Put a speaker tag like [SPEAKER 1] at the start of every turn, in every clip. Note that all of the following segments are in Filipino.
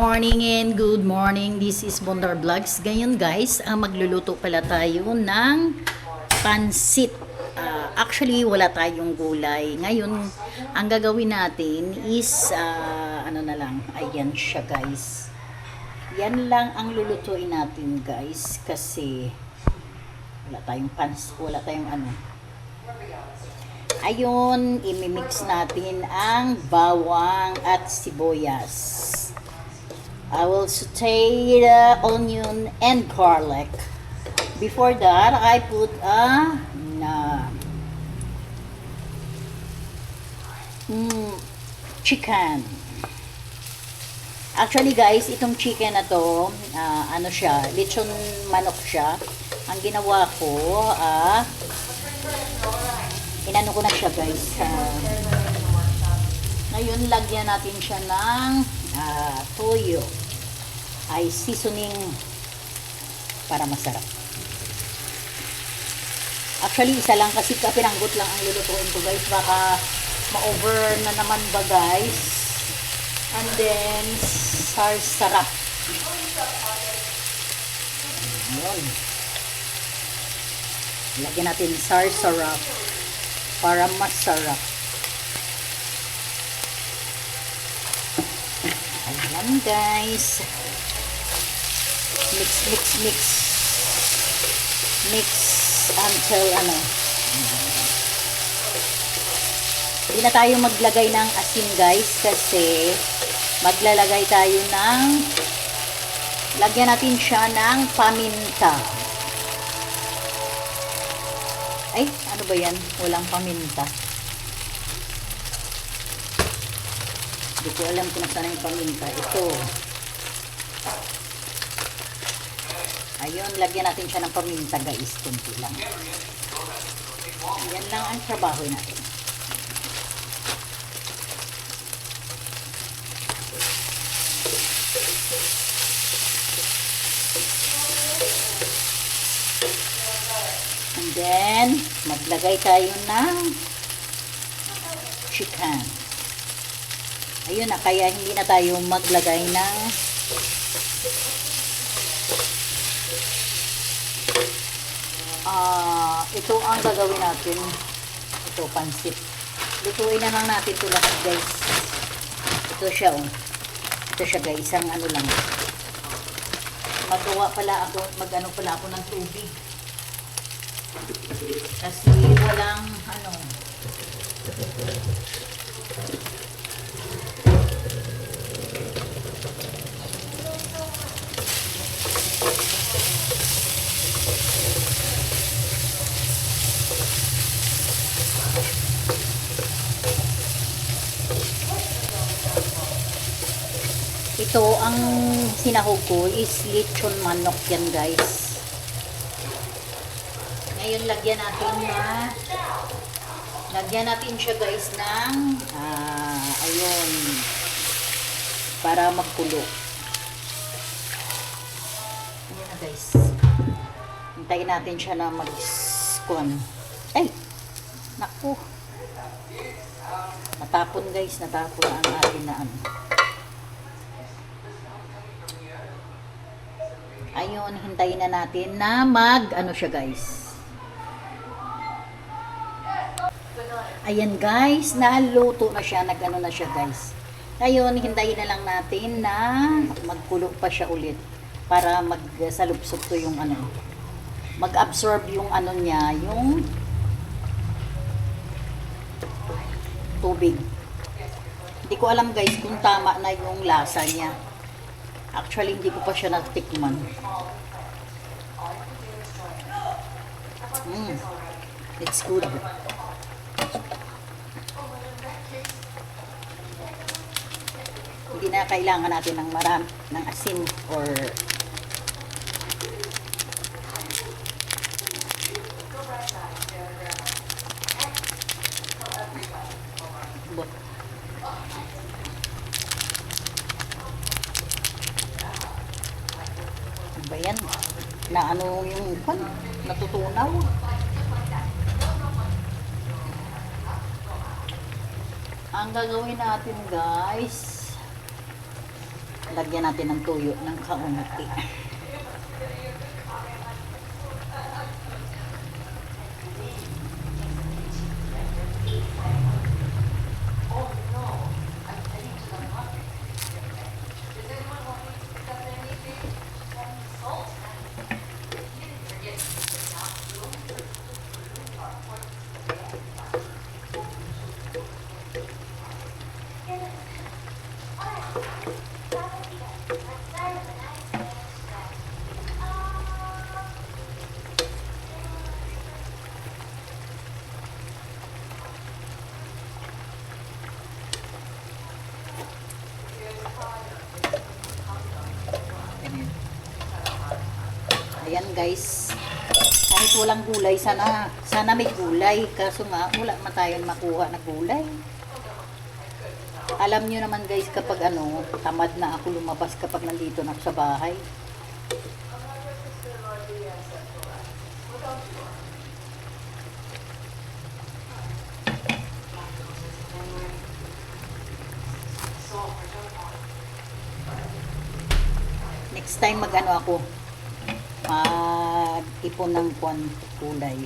[SPEAKER 1] morning and good morning. This is Bondar Vlogs. Ngayon guys, ang magluluto pala tayo ng pansit. Ah, actually, wala tayong gulay. Ngayon, ang gagawin natin is, ah, ano na lang, ayan siya guys. Yan lang ang lulutuin natin guys. Kasi, wala tayong pans, wala tayong ano. Ayun, imimix natin ang bawang at sibuyas. I will saute the onion and garlic. Before that, I put a na mm, chicken. Actually guys, itong chicken na to, ah, ano siya, lechon manok siya. Ang ginawa ko, ah, inano ko na siya guys. ah, ngayon, lagyan natin siya ng ah, toyo. Ay seasoning para masarap. Actually, isa lang kasi kapiranggot lang ang lulutuin ko guys. Baka ma-over na naman ba guys. And then, sar-sarap. Yun. Lagyan natin sar-sarap para masarap. Ayan guys. Mix, mix, mix. Mix until ano. Hindi na tayo maglagay ng asin guys kasi maglalagay tayo ng lagyan natin siya ng paminta. Ay, ano ba yan? Walang paminta. Hindi ko alam kung saan yung paminta. Ito. Ayun, lagyan natin siya ng paminta guys. Kunti lang. Yan lang ang trabaho natin. And then, maglagay tayo ng chicken. Ayun na, kaya hindi na tayo maglagay ng ah ito ang gagawin natin. Ito, pansit. Lutuin na lang natin ito lahat, guys. Ito siya, oh. Ito siya, guys. Isang ano lang. Magawa pala ako, mag-ano pala ako ng tubig. Kasi walang, ano, Ito, ang sinahog ko is lechon manok yan, guys. Ngayon, lagyan natin na lagyan natin siya, guys, ng ah, ayun para magkulo. Ayun na, guys. Hintayin natin siya na mag kuwan. Ay! Naku! Natapon, guys. Natapon ang atin na ano. Ayun, hintayin na natin na mag, ano siya guys. Ayan guys, naluto na siya, nag-ano na siya guys. Ngayon, hintayin na lang natin na magkulo pa siya ulit para magsalupsop to yung ano, mag-absorb yung ano niya, yung tubig. Hindi ko alam guys kung tama na yung lasa niya. Actually, hindi ko pa siya natikman. Mm. It's good. Hindi na kailangan natin ng marami, ng asin or But, Ano ba yan? Na ano yung pan? Natutunaw. Ang gagawin natin guys, Lagyan natin ng tuyo ng kaunti. Ayan guys. Kahit walang gulay, sana, sana may gulay. Kaso nga, wala man tayong makuha na gulay. Alam nyo naman guys, kapag ano, tamad na ako lumabas kapag nandito na sa bahay. Next time mag ano ako, mag-ipon ng kwan kulay.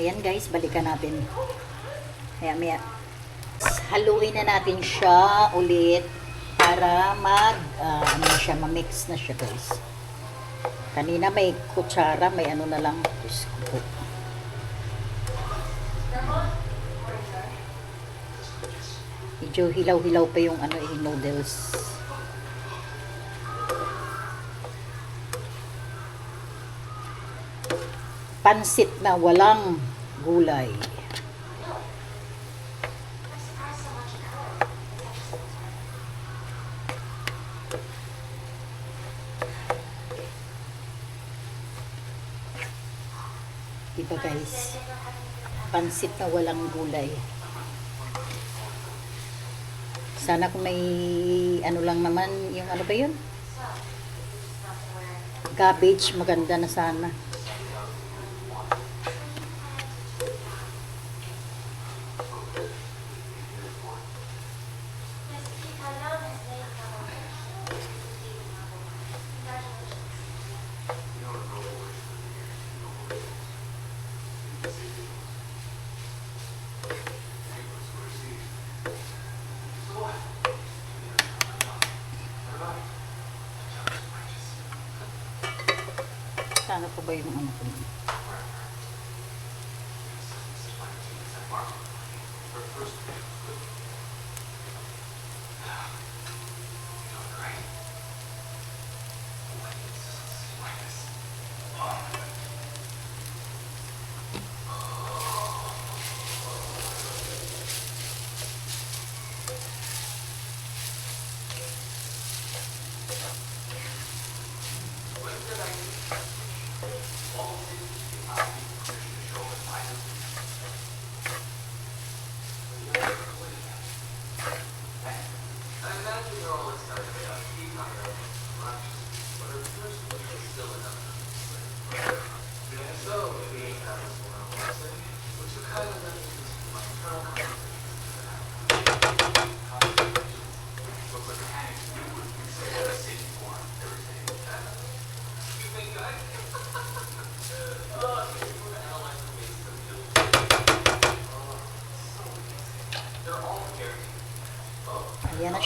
[SPEAKER 1] Ayan guys, balikan natin. Kaya may haluin na natin siya ulit para mag ah, ano siya, ma-mix na siya guys. Kanina may kutsara, may ano na lang. Diyos ko. Medyo hilaw-hilaw pa yung ano eh, noodles. Pansit na walang gulay. Diba guys? Pansit na walang gulay. Sana kung may ano lang naman, yung ano ba yun? Cabbage, maganda na sana. Sana po ba yung ano ko? Ayan na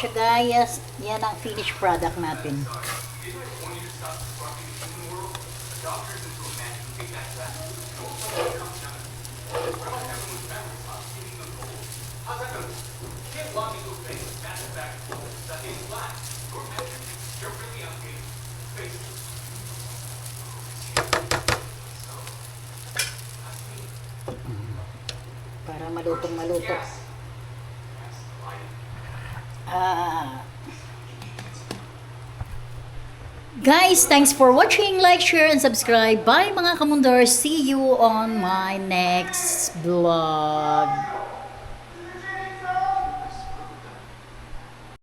[SPEAKER 1] siya guys. Yan ang finished product natin. Para malutong maluto. Ah, Guys, thanks for watching. Like, share, and subscribe. Bye mga kamundar. See you on my next vlog.